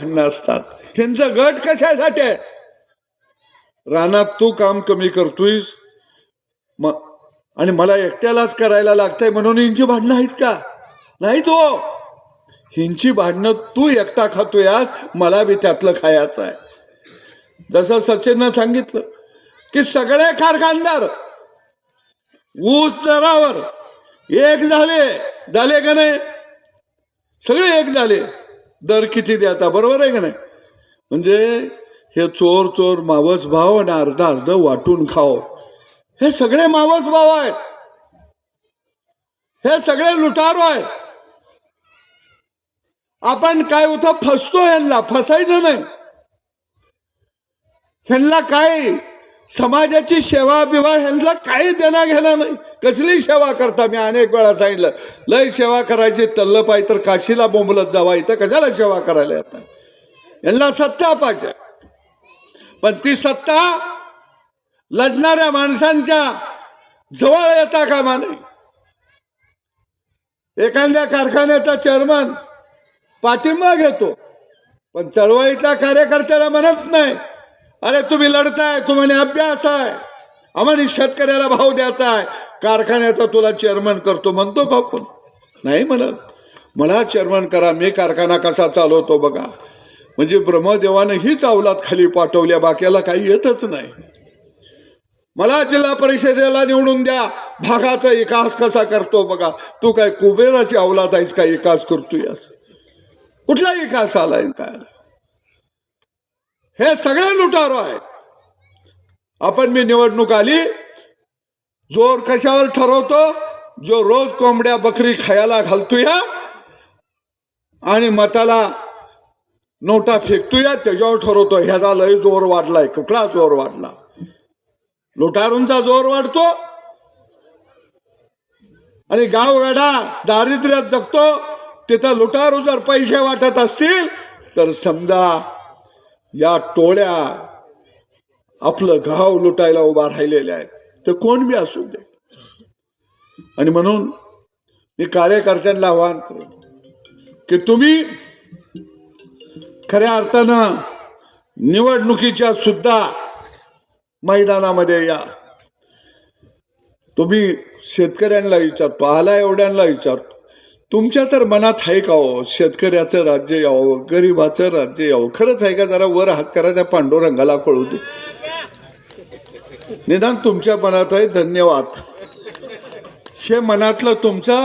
भांडणं असतात. ह्यांचं गट कशासाठी आहे? रानात तू काम कमी करतोयस म आणि मला एकट्यालाच करायला लागतंय म्हणून हिंची भांडणं आहेत का? नाही तो हो. हिंची भांडणं तू एकटा खातोय आज मला बी त्यातलं खायचं आहे. जसं सचिननं सांगितलं की सगळे कारखानदार ऊस दरावर एक झाले. झाले का नाही? सगळे एक झाले. दर किती द्यायचा बरोबर आहे का नाही? म्हणजे हे चोर चोर मावस भाव आणि अर्ध अर्ध वाटून खाओ. हे सगळे मावस भाव आहेत. हे सगळे लुटारो आहेत. आपण काय होतं फसतो ह्यांना? फसायचं नाही. ह्यांना काय समाजाची सेवा बिवा ह्यांना काही देणं घेणं नाही. कसली सेवा करता? मी अनेक वेळा सांगितलं लय सेवा करायची तल्ल पाहिजे तर काशीला बोंबलत जावा इथं कशाला सेवा करायला येतात यांना सत्ता पाहिजे. पण ती सत्ता लढणाऱ्या माणसांच्या जवळ येता कामा नाही एखाद्या कारखान्याचा चेअरमन पाठिंबा घेतो पण चळवळीतल्या कार्यकर्त्याला म्हणत नाही अरे तुम्ही लढताय तुम्हाला अभ्यास आहे. आम्हाला शेतकऱ्याला भाव द्यायचा आहे. कारखान्याचा तुला चेअरमन करतो म्हणतो का कोण नाही म्हणत. मला चेअरमन करा मी कारखाना कसा चालवतो बघा. म्हणजे ब्रह्मदेवानं हीच अवलात खाली पाठवल्या बाक्याला काही येतच नाही. मला जिल्हा परिषदेला निवडून द्या. भागाचा विकास कसा करतो बघा. तू काय कुबेराची अवलाद आहेस का विकास करतोय कुठला विकास आलाय काय आला हे सगळे लुटारो आहेत. आपण मी निवडणूक आली जोर कशावर ठरवतो? जो रोज कोंबड्या बकरी खायला घालतोया आणि मताला नोटा फेकतोया त्याच्यावर ठरवतो ह्याचा लय जोर वाढलाय कुठला जोर वाढला? लुटारूंचा जोर वाढतो. आणि गावगाडा दारिद्र्यात जगतो तिथं लुटारू जर पैसे वाटत असतील तर समजा या टोळ्या आपलं घाव लुटायला उभा राहिलेल्या आहेत. ते कोण बी असू दे. आणि म्हणून मी कार्यकर्त्यांना आव्हान करतो की तुम्ही खऱ्या अर्थानं निवडणुकीच्या सुद्धा मैदानामध्ये या. तुम्ही शेतकऱ्यांना विचारतो आला एवढ्यांना विचारतो. तुमच्या तर मनात आहे का हो शेतकऱ्याचं राज्य यावं गरिबाचं राज्य यावं? खरंच आहे का जरा वर हात करा त्या पांडुरंगाला कळू दे. निदान तुमच्या मनात आहे धन्यवाद. हे मनातलं तुमचा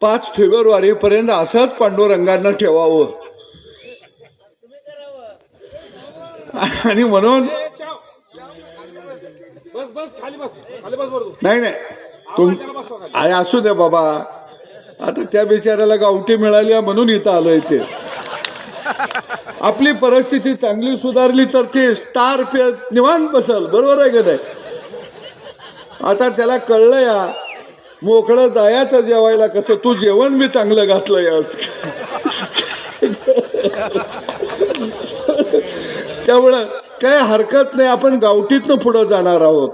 पाच फेब्रुवारीपर्यंत असंच पांडुरंगानं ठेवावं. आणि म्हणून बस बस खाली बस खाली बस बरोबर नाही नाही. तुम असू दे बाबा. आता त्या बिचाऱ्याला गावठी मिळाली म्हणून इथं आलोय ते आपली परिस्थिती चांगली सुधारली तर ते स्टार पे निवांत बसल बरोबर आहे का नाही? आता त्याला कळलं या मोकळं जायचं जेवायला कसं? तू जेवण बी चांगलं घातलं यास त्यामुळं काय हरकत नाही आपण गावठीतनं पुढं जाणार आहोत.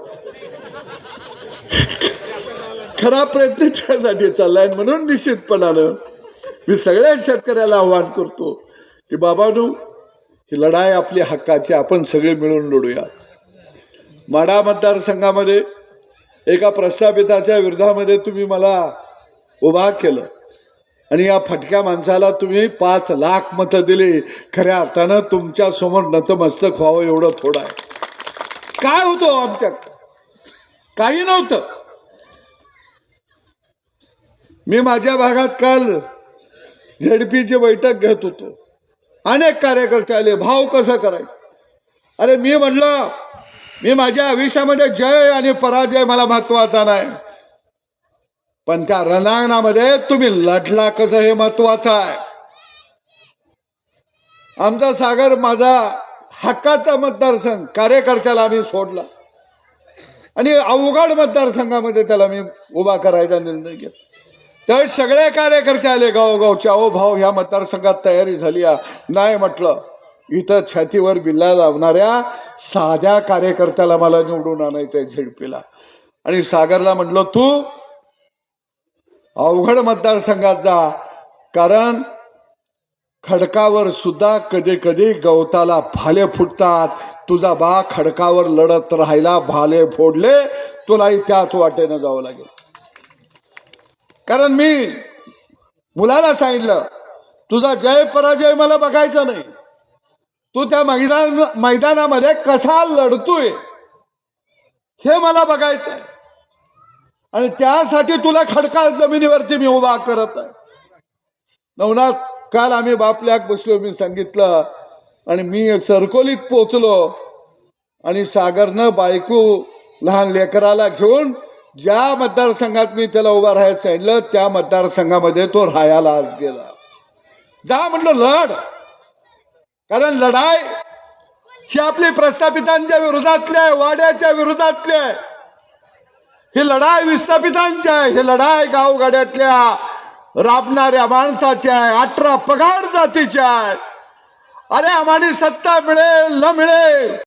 खरा प्रयत्न त्यासाठी चाललाय म्हणून निश्चितपणानं मी सगळ्या शेतकऱ्याला आव्हान करतो की बाबानू ही लढाई आपली हक्काची आपण सगळे मिळून लढूया. माडा मतदारसंघामध्ये एका प्रस्थापिताच्या विरोधामध्ये तुम्ही मला उभा केलं. आणि या फटक्या माणसाला तुम्ही पाच लाख मतं दिली. खऱ्या अर्थानं तुमच्यासमोर नतमस्तक व्हावं एवढं थोडं आहे. काय होतं हो आमच्या काही नव्हतं. मी माझ्या भागात काल झेडपीची बैठक घेत होतो. अनेक कार्यकर्ते आले भाव कसं करायचं? अरे मी म्हटलं मी माझ्या आयुष्यामध्ये जय आणि पराजय मला महत्त्वाचा नाही. पण त्या रणांगणामध्ये तुम्ही लढला कसं हे महत्वाचं आहे? आमचा सागर माझा हक्काचा मतदारसंघ कार्यकर्त्याला आम्ही सोडला. आणि अवघड मतदारसंघामध्ये त्याला मी उभा करायचा निर्णय घेतला. त्यावेळी सगळे कार्यकर्ते आले गावगावच्या अहो भाऊ ह्या मतदारसंघात तयारी झाली नाही म्हटलं. इथं छातीवर बिल्ला लावणाऱ्या साध्या कार्यकर्त्याला मला निवडून आणायचं आहे झेडपीला. आणि सागरला म्हटलं तू अवघड मतदारसंघात जा कारण खडकावर सुद्धा कधी कधी गवताला भाले फुटतात. तुझा बा खडकावर लढत राहायला भाले फोडले तुलाही त्याच वाटेनं जावं लागेल. कारण मी मुलाला सांगितलं तुझा जय पराजय मला बघायचा नाही. तू त्या मैदान मैदानामध्ये कसा लढतोय हे मला बघायचं आहे. आणि त्यासाठी तुला खडकाळ जमिनीवरती मी उभा करत आहे. नवनाथ काल आम्ही बापल्याक बसलो मी सांगितलं आणि मी सरकोलीत पोचलो आणि सागरनं बायको लहान लेकराला घेऊन ज्या मतदारसंघात मी त्याला उभा राहायला सांगितलं त्या मतदारसंघामध्ये तो राहायला आज गेला. जा म्हणलं लढ. कारण लढाई ही आपली प्रस्थापितांच्या विरोधातली आहे वाड्याच्या विरोधातली आहे. ही लढाई विस्थापितांची आहे ही लढाई गावगाड्यातल्या राबणाऱ्या माणसाची आहे अठरा पगार जातीची आहे. अरे आम्हाला सत्ता मिळेल न मिळेल.